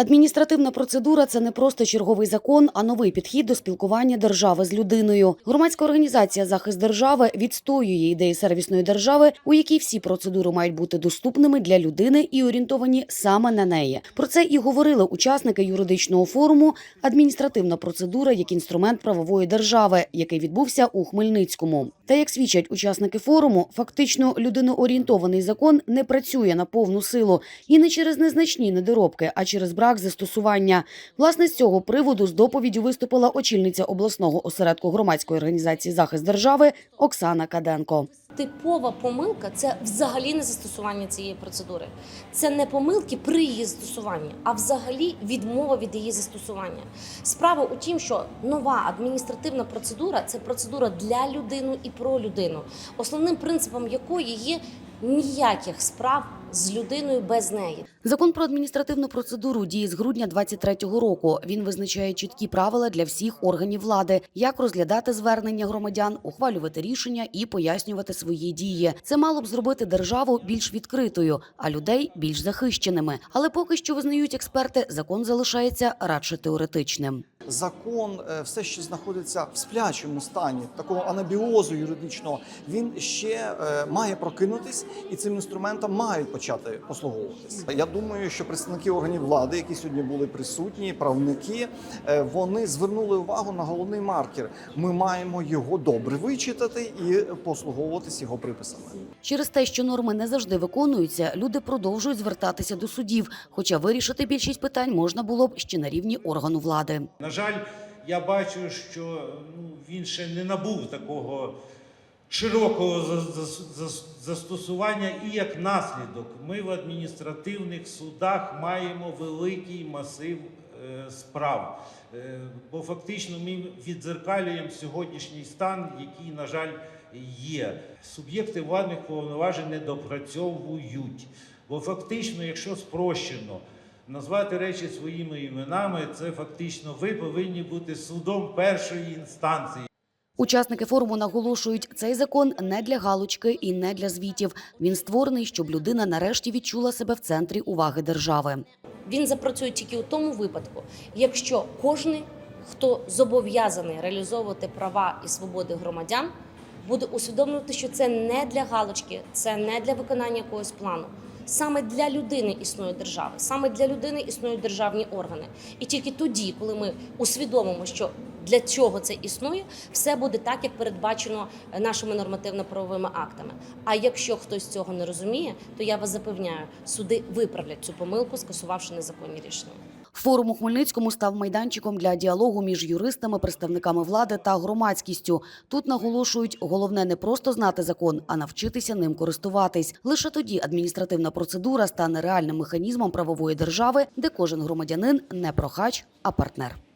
Адміністративна процедура це не просто черговий закон, а новий підхід до спілкування держави з людиною. Громадська організація Захист держави відстоює ідеї сервісної держави, у якій всі процедури мають бути доступними для людини і орієнтовані саме на неї. Про це і говорили учасники юридичного форуму Адміністративна процедура як інструмент правової держави, який відбувся у Хмельницькому. Та як свідчать учасники форуму, фактично людиноорієнтований закон не працює на повну силу і не через незначні недоробки, а через брак застосування. Власне, з цього приводу з доповіддю виступила очільниця обласного осередку громадської організації захист держави Оксана Каденко. Типова помилка це взагалі не застосування цієї процедури. Це не помилки при її застосуванні, а взагалі відмова від її застосування. Справа у тім, що нова адміністративна процедура це процедура для людини і про людину, основним принципом якої є ніяких справ з людиною без неї. Закон про адміністративну процедуру діє з грудня 23-го року. Він визначає чіткі правила для всіх органів влади, як розглядати звернення громадян, ухвалювати рішення і пояснювати свої дії. Це мало б зробити державу більш відкритою, а людей більш захищеними. Але поки що визнають експерти, закон залишається радше теоретичним. Закон е, все ще знаходиться в сплячому стані, такого анабіозу юридичного. Він ще е, має прокинутись, і цим інструментом мають почати послуговуватись. Я думаю, що представники органів влади, які сьогодні були присутні, правники, е, вони звернули увагу на головний маркер. Ми маємо його добре вичитати і послуговуватись його приписами. Через те, що норми не завжди виконуються, люди продовжують звертатися до судів. Хоча вирішити більшість питань можна було б ще на рівні органу влади. На жаль, я бачу, що ну, він ще не набув такого широкого за- за- за- застосування, і як наслідок, ми в адміністративних судах маємо великий масив е, справ. Е, бо фактично ми віддзеркалюємо сьогоднішній стан, який, на жаль, є. Суб'єкти владних повноважень не допрацьовують. Бо фактично, якщо спрощено, Назвати речі своїми іменами це фактично ви повинні бути судом першої інстанції. Учасники форуму наголошують, цей закон не для галочки і не для звітів. Він створений, щоб людина нарешті відчула себе в центрі уваги держави. Він запрацює тільки у тому випадку, якщо кожен, хто зобов'язаний реалізовувати права і свободи громадян, буде усвідомлювати, що це не для галочки, це не для виконання якогось плану. Саме для людини існує держава, саме для людини існують державні органи. І тільки тоді, коли ми усвідомимо, що для чого це існує, все буде так, як передбачено е, нашими нормативно-правовими актами. А якщо хтось цього не розуміє, то я вас запевняю, суди виправлять цю помилку, скасувавши незаконні рішення. Форум у Хмельницькому став майданчиком для діалогу між юристами, представниками влади та громадськістю. Тут наголошують, головне не просто знати закон, а навчитися ним користуватись. Лише тоді адміністративна процедура стане реальним механізмом правової держави, де кожен громадянин не прохач, а партнер.